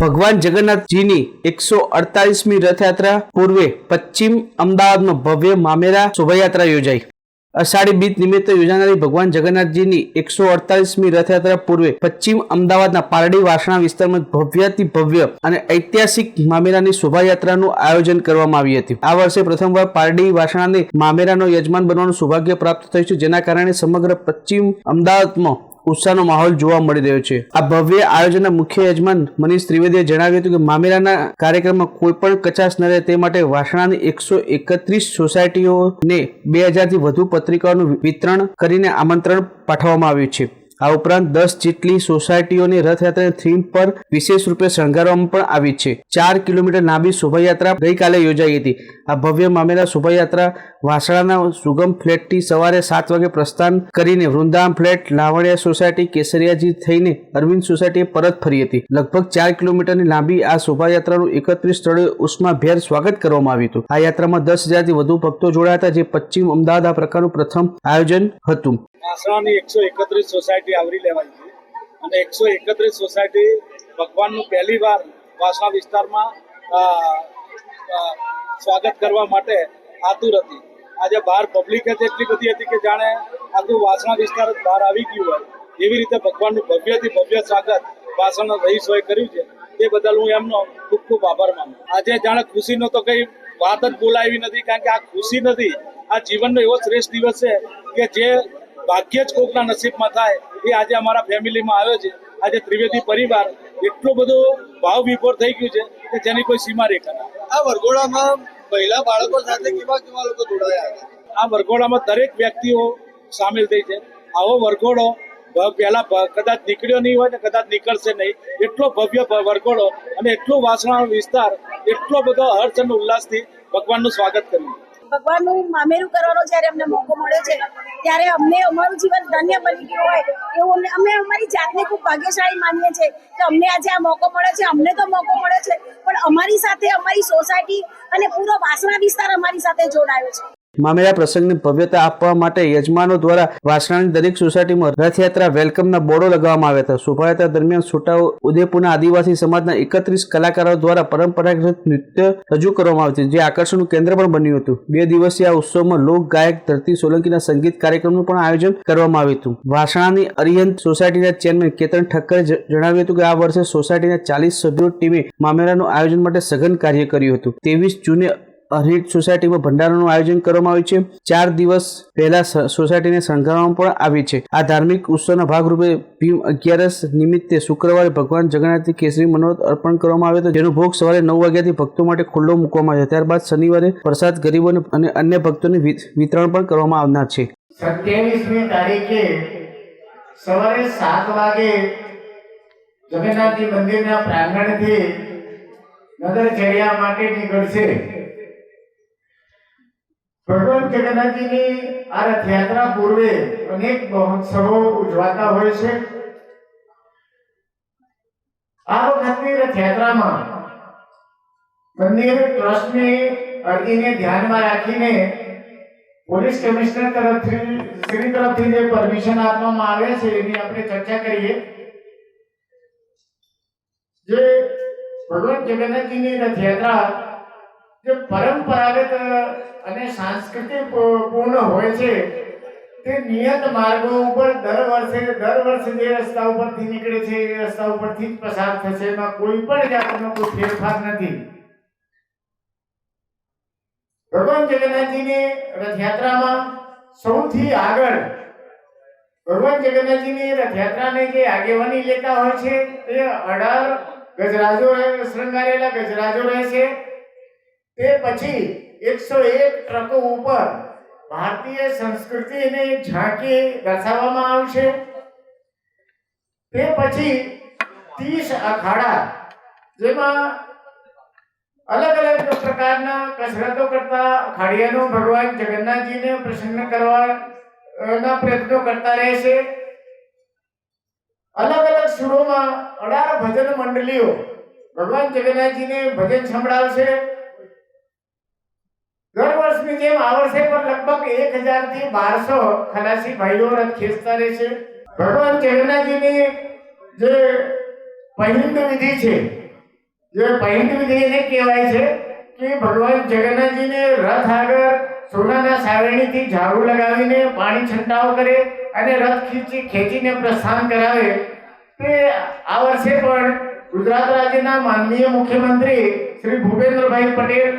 ભગવાન જગન્નાથજીની એકસો અડતાલીસમી રથયાત્રા પૂર્વે પશ્ચિમ અમદાવાદમાં ભવ્ય મામેરા શોભાયાત્રા યોજાઈ. અષાઢી બીજ નિમિત્તે યોજાનારી ભગવાન જગન્નાથજીની એકસો અડતાલીસમી રથયાત્રા પૂર્વે પશ્ચિમ અમદાવાદના પારડી વાસણા વિસ્તારમાં ભવ્યાતિ ભવ્ય અને ઐતિહાસિક મામેરાની શોભાયાત્રાનું આયોજન કરવામાં આવી હતી. આ વર્ષે પ્રથમવાર પારડી વાસણાને મામેરાનો યજમાન બનવાનું સૌભાગ્ય પ્રાપ્ત થયું છે, જેના કારણે સમગ્ર પશ્ચિમ અમદાવાદમાં ઉત્સાહનો માહોલ જોવા મળી રહ્યો છે. આ ભવ્ય આયોજનના મુખ્ય યજમાન મનીષ ત્રિવેદીએ જણાવ્યું હતું કે મામેરાના કાર્યક્રમમાં કોઈ પણ કચાશ ન રહે તે માટે વાસણાની એકસો એકત્રીસ સોસાયટીઓને બે હજારથી વધુ પત્રિકાઓનું વિતરણ કરીને આમંત્રણ પાઠવવામાં આવ્યું છે. આ ઉપરાંત દસ જેટલી સોસાયટીઓની રથયાત્રાની થીમ પર વિશેષ રૂપે શણગારવામાં પણ આવી છે. ચાર કિલોમીટર લાંબી શોભાયાત્રા ગઈકાલે યોજાઈ હતી. આ ભવ્ય મામેરા શોભાયાત્રા વાસણાના સુગમ ફ્લેટથી સવારે સાત વાગે પ્રસ્થાન કરીને વૃંદાવન ફ્લેટ, લાવણિયા સોસાયટી, કેસરિયાજી થઈને અરવિંદ સોસાયટીએ પરત ફરી હતી. લગભગ ચાર કિલોમીટરની લાંબી આ શોભાયાત્રાનું એકત્રીસ સ્થળે ઉષ્માભેર સ્વાગત કરવામાં આવ્યું હતું. આ યાત્રામાં દસ હજારથી વધુ ભક્તો જોડાયા હતા, જે પશ્ચિમ અમદાવાદ આ પ્રકારનું પ્રથમ આયોજન હતું. વાસણાની એકસો એકત્રીસ સોસાયટી આવરી લેવાઈ છે. અને એકસો એકત્રીસ સોસાયટી ભગવાનનું પહેલી વાર વાસણા વિસ્તારમાં સ્વાગત કરવા માટે આતુર હતી. આજે બહાર પબ્લિક જ એટલી બધી હતી કે જાણે આખું વાસણા વિસ્તાર જ બહાર આવી ગયું હોય. એવી રીતે ભગવાનનું ભવ્યથી ભવ્ય સ્વાગત વાસણના રહીશોએ કર્યું છે. તે બદલ હું એમનો ખૂબ ખૂબ આભાર માનું આજે જાણે ખુશીનો તો કંઈ વાત જ બોલાવી નથી, કારણ કે આ ખુશી નથી, આ જીવનનો એવો શ્રેષ્ઠ દિવસ છે કે જે ભાગ્ય જ કોકના નસીબમાં થાય એ આજે અમારા ફેમિલીમાં આવ્યો છે. આજે ત્રિવેદી પરિવાર એટલો બધો ભાવ વિભોર થઈ ગયું છે કે જેની કોઈ સીમા રેખા. આ વરઘોડામાં મહિલા બાળકો સાથે કેવા કેવા લોકો જોડાયા આ વરઘોડામાં દરેક વ્યક્તિઓ સામેલ થઈ છે. આવો વરઘોડો પહેલા કદાચ નીકળ્યો નહીં હોય ને કદાચ નીકળશે નહીં. એટલો ભવ્ય વરઘોડો અને એટલો વાસણા વિસ્તાર એટલો બધો હર્ષ અને ઉલ્લાસથી ભગવાનનું સ્વાગત કર્યું. ભગવાનનું મામેરું કરવાનો જ્યારે અમને મોકો મળ્યો છે, ત્યારે અમને અમારું જીવન ધન્ય બની ગયું હોય એવું અમે અમારી જાતને ખૂબ ભાગ્યશાળી માનીએ છીએ કે અમને આજે આ મોકો મળ્યો છે, અમને તો મોકો મળ્યો છે, પણ અમારી સાથે અમારી સોસાયટી અને પૂરો વાસણા વિસ્તાર અમારી સાથે જોડાયો છે. મામેરા પ્રસંગને ભવ્યતા આપવા માટે યજમાનો દ્વારા વાસણાની દરેક સોસાયટીમાં રથયાત્રા વેલકમના બોર્ડો લગાવવામાં આવ્યા હતા. શોભાયાત્રા દરમિયાન છોટા ઉદયપુરના આદિવાસી સમાજના એકત્રીસ કલાકારો દ્વારા પરંપરાગત નૃત્ય રજૂ કરવામાં આવ્યું હતું, જે આકર્ષણનું કેન્દ્ર પણ બન્યું હતું. બે દિવસીય આ ઉત્સવમાં લોક ગાયક ધરતી સોલંકીના સંગીત કાર્યક્રમનું પણ આયોજન કરવામાં આવ્યું હતું. વાસણાની અરિહંત સોસાયટીના ચેરમેન કેતન ઠક્કરે જણાવ્યું હતું કે આ વર્ષે સોસાયટીના ચાલીસ સભ્યો ટીમે મામેરાનું આયોજન માટે સઘન કાર્ય કર્યું હતું. ત્રેવીસ જૂને અરહિટ સોસાયટીમાં ભંડારાનું આયોજન કરવામાં આવ્યું છે. ચાર દિવસ પહેલા સોસાયટીને શણગારવામાં પણ આવી છે. આ ધાર્મિક ઉત્સવના ભાગરૂપે ભીમ અગિયારસ નિમિત્તે શુક્રવારે ભગવાન જગન્નાથની કેસરી મનોરથ અર્પણ કરવામાં આવ્યો હતો જેનો ભોગ સવારે નવ વાગ્યાથી ભક્તો માટે ખુલ્લો મૂકવામાં આવ્યો ત્યારબાદ શનિવારે પ્રસાદ ગરીબોને અને અન્ય ભક્તોને વિતરણ પણ કરવામાં આવનાર છે. સત્યાવીસમી તારીખે સવારે સાત વાગે જગન્નાથજી મંદિરના પ્રાંગણથી નગરચર્યા માટે નીકળશે ભગવાન જગન્નાથજીની આ રથયાત્રા પૂર્વે અનેક મહોત્સવો ઉજવાતા હોય છે. આ વખતની રથયાત્રામાં મંદિર ટ્રસ્ટની અરજીને ધ્યાનમાં રાખીને પોલીસ કમિશનર તરફથી, શ્રી તરફથી જે પરમિશન આપવામાં આવે છે એની આપણે ચર્ચા કરીએ. જે ભગવાન જગન્નાથજીની રથયાત્રા જે પરંપરાગત અને સાંસ્કૃતિક પૂર્ણ હોય છે, તે નિયત માર્ગો ઉપર દર વર્ષે દર વર્ષે જે રસ્તા ઉપરથી નીકળે છે, એ રસ્તા ઉપરથી જ પસાર થશે. એમાં કોઈ પણ જાતનો કોઈ ફેરફાર નથી. ભગવાન જગન્નાથજીની રથયાત્રામાં સૌથી આગળ ભગવાન જગન્નાથજીની રથયાત્રાને જે આગેવાની લેતા હોય છે તે અઢાર ગજરાજો, શૃંગારેલા ગજરાજો રહે છે. તે પછી એકસો એક ટ્રકો ઉપર ભારતીય સંસ્કૃતિને ઝાંકી દર્શાવવામાં આવશે. તે પછી ત્રીસ અખાડા, જેમાં અલગ અલગ પ્રકારના કસરતો કરતા અખાડિયાનો ભગવાન જગન્નાથજીને પ્રસન્ન કરવાના પ્રયત્નો કરતા રહેશે. અલગ અલગ સુરોમાં અઢાર ભજન મંડળીઓ ભગવાન જગન્નાથજીને ભજન સંભળાવશે. દર વર્ષની જેમ આ વર્ષે પણ લગભગ એક હજારથી બારસો ખલાસી ભાઈઓ રથ ખેંચતા રહેશે ભગવાન જગન્નાથજીની જે પહિંદ વિધિ છે, જે પહિંદ વિધિ એને કહેવાય છે કે ભગવાન જગન્નાથજીને રથ આગળ સોનાના સાવરણીથી ઝાડુ લગાવીને પાણી છંટાવ કરે અને રથ ખીચી ખેંચીને પ્રસ્થાન કરાવે. તે આ વર્ષે પણ ગુજરાત રાજ્યના માનનીય મુખ્યમંત્રી શ્રી ભૂપેન્દ્રભાઈ પટેલ